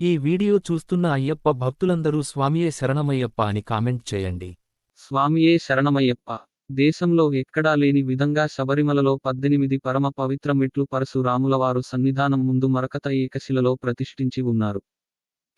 ఈ వీడియో చూస్తున్న అయ్యప్ప భక్తులందరూ స్వామియే శరణమయ్యప్ప అని కామెంట్ చేయండి. స్వామియే శరణమయ్యప్ప. దేశంలో ఎక్కడా లేని విధంగా శబరిమలలో పద్దెనిమిది పరమ పవిత్ర మెట్లు పరశురాములవారు సన్నిధానం ముందు మరకత ఏకశిలలో ప్రతిష్ఠించి ఉన్నారు.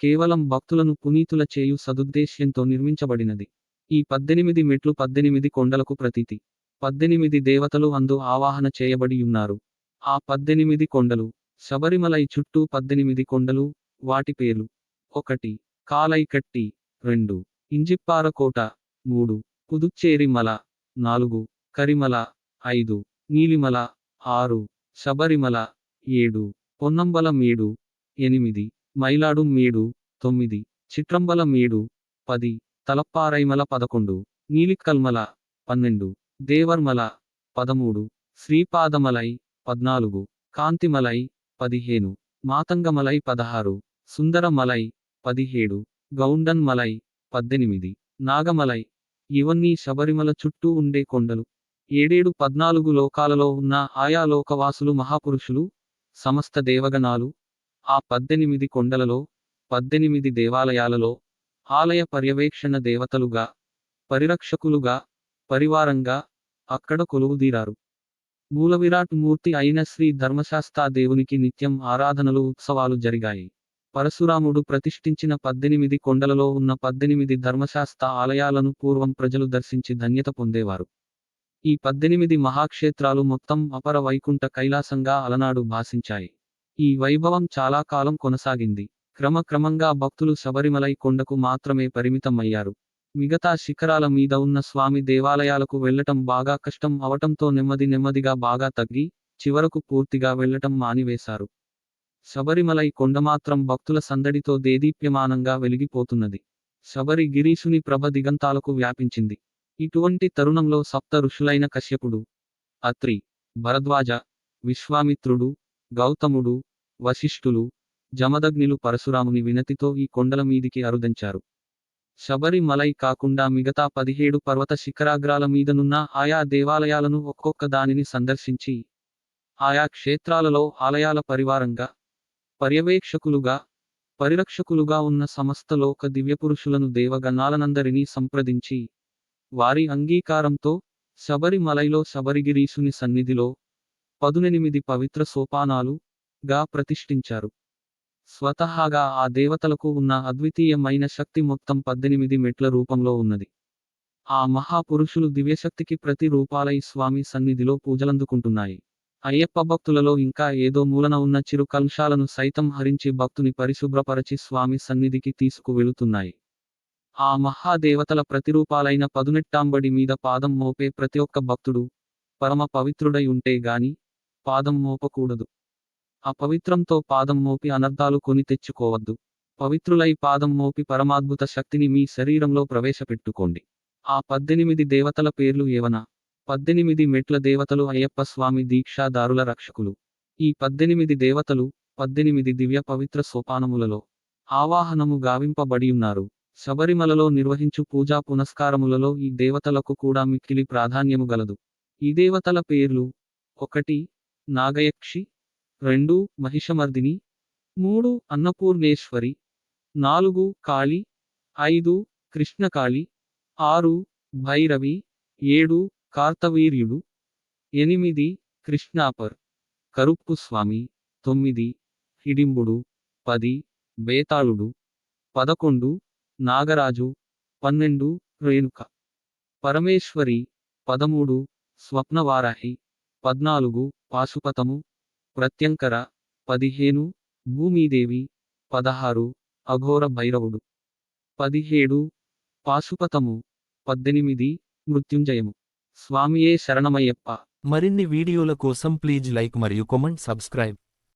కేవలం భక్తులను పునీతుల చేయు సదుద్దేశ్యంతో నిర్మించబడినది. ఈ పద్దెనిమిది మెట్లు పద్దెనిమిది కొండలకు ప్రతీతి. పద్దెనిమిది దేవతలు అందు ఆవాహన చేయబడి ఉన్నారు. ఆ పద్దెనిమిది కొండలు శబరిమలై చుట్టూ పద్దెనిమిది కొండలు వాటి పేర్లు. ఒకటి కాలైకట్టి. రెండు ఇంజిప్పారకోట. మూడు పుదుచ్చేరిమల. నాలుగు కరిమల. ఐదు నీలిమల. ఆరు శబరిమల. ఏడు పొన్నంబల మేడు ఎనిమిది మైలాడు మీడు తొమ్మిది చిట్రంబల మేడు పది తలప్పారైమల పదకొండు నీలికల్మల పన్నెండు దేవర్మల. పదమూడు శ్రీపాదమలై. పద్నాలుగు కాంతిమలై. పదిహేను మాతంగమలై పదహారు. సుందరమలై పదిహేడు గౌండన్మలై పద్దెనిమిది నాగమలై ఇవన్నీ శబరిమల చుట్టూ ఉండే కొండలు. ఏడేడు పద్నాలుగు లోకాలలో ఉన్న ఆయా లోకవాసులు మహాపురుషులు సమస్త దేవగణాలు. ఆ పద్దెనిమిది కొండలలో పద్దెనిమిది దేవాలయాలలో ఆలయ పర్యవేక్షణ దేవతలుగా పరిరక్షకులుగా పరివారంగా అక్కడ కొలువుదీరారు మూలవిరాట్ మూర్తి అయిన శ్రీ ధర్మశాస్తా దేవునికి నిత్యం ఆరాధనలు ఉత్సవాలు జరిగాయి. పరశురాముడు ప్రతిష్ఠించిన పద్దెనిమిది కొండలలో ఉన్న పద్దెనిమిది ధర్మశాస్త్ర ఆలయాలను పూర్వం ప్రజలు దర్శించి ధన్యత పొందేవారు. ఈ పద్దెనిమిది మహాక్షేత్రాలు మొత్తం అపర వైకుంఠ కైలాసంగా అలనాడు భాసించాయి ఈ వైభవం చాలా కాలం కొనసాగింది. క్రమక్రమంగా భక్తులు శబరిమలై కొండకు మాత్రమే పరిమితమయ్యారు. మిగతా శిఖరాల మీద ఉన్న స్వామి దేవాలయాలకు వెళ్ళటం బాగా కష్టం అవటంతో నెమ్మది నెమ్మదిగా బాగా తగ్గి చివరకు పూర్తిగా వెళ్ళటం మానివేశారు. శబరిమలై కొండ మాత్రం భక్తుల సందడితో దేదీప్యమానంగా వెలిగిపోతున్నది. శబరి గిరీశుని ప్రభ దిగంతాలకు వ్యాపించింది. ఇటువంటి తరుణంలో సప్త ఋషులైన కశ్యపుడు అత్రి భరద్వాజ విశ్వామిత్రుడు గౌతముడు వశిష్ఠులు జమదగ్నిలు పరశురాముని వినతితో ఈ కొండల మీదికి అరుదంచారు. శబరిమలై కాకుండా మిగతా పదిహేడు పర్వత శిఖరాగ్రాల మీదనున్న ఆయా దేవాలయాలను ఒక్కొక్క దానిని సందర్శించి ఆయా క్షేత్రాలలో ఆలయాల పరివారంగా పర్యవేక్షకులుగా పరిరక్షకులుగా ఉన్న సమస్తలోక దివ్యపురుషులను దేవగణాలనందరినీ సంప్రదించి వారి అంగీకారంతో శబరిమలైలో శబరిగిరీసుని సన్నిధిలో పదునెనిమిది పవిత్ర సోపానాలు గా ప్రతిష్ఠించారు. స్వతహాగా ఆ దేవతలకు ఉన్న అద్వితీయమైన శక్తి మొత్తం పద్దెనిమిది మెట్ల రూపంలో ఉన్నది. ఆ మహాపురుషులు దివ్యశక్తికి ప్రతి రూపాలై స్వామి సన్నిధిలో పూజలందుకుంటున్నాయి. అయ్యప్ప భక్తులలో ఇంకా ఏదో మూలన ఉన్న చిరు కలుషాలను సైతం హరించి భక్తుని పరిశుభ్రపరచి స్వామి సన్నిధికి తీసుకు వెళుతున్నాయి ఆ మహాదేవతల ప్రతిరూపాలైన పదునెట్టాంబడి మీద పాదం మోపే ప్రతి ఒక్క భక్తుడు పరమ పవిత్రుడై ఉంటే గాని పాదం మోపకూడదు. అపవిత్రంతో పాదం మోపి అనర్థాలు కొని తెచ్చుకోవద్దు. పవిత్రులై పాదం మోపి పరమాద్భుత శక్తిని మీ శరీరంలో ప్రవేశపెట్టుకోండి. ఆ పద్దెనిమిది దేవతల పేర్లు ఏవనా? పద్దెనిమిది మెట్ల దేవతలు అయ్యప్ప స్వామి దీక్షాదారుల రక్షకులు. ఈ పద్దెనిమిది దేవతలు పద్దెనిమిది దివ్య పవిత్ర సోపానములలో ఆవాహనము గావింపబడి ఉన్నారు శబరిమలలో నిర్వహించు పూజా పునస్కారములలో ఈ దేవతలకు కూడా మిక్కిలి ప్రాధాన్యము గలదు. ఈ దేవతల పేర్లు ఒకటి నాగయక్షి రెండు మహిషమర్దిని మూడు అన్నపూర్ణేశ్వరి నాలుగు కాళి ఐదు కృష్ణకాళి ఆరు భైరవి ఏడు కార్తవీర్యుడు. ఎనిమిది కృష్ణాపర్. కరుప్పు స్వామి. తొమ్మిది హిడింబుడు పది బేతాళుడు. పదకొండు నాగరాజు. పన్నెండు రేణుక. పరమేశ్వరి. పదమూడు స్వప్నవారాహి. పద్నాలుగు పాశుపతము. ప్రత్యంకర. పదిహేను భూమీదేవి. పదహారు అఘోర భైరవుడు. పదిహేడు పాశుపతము. పద్దెనిమిది మృత్యుంజయము. స్వామియే శరణమయ్యప్ప. మరిన్ని వీడియోల కోసం ప్లీజ్ లైక్ మరియు కామెంట్ సబ్స్క్రైబ్.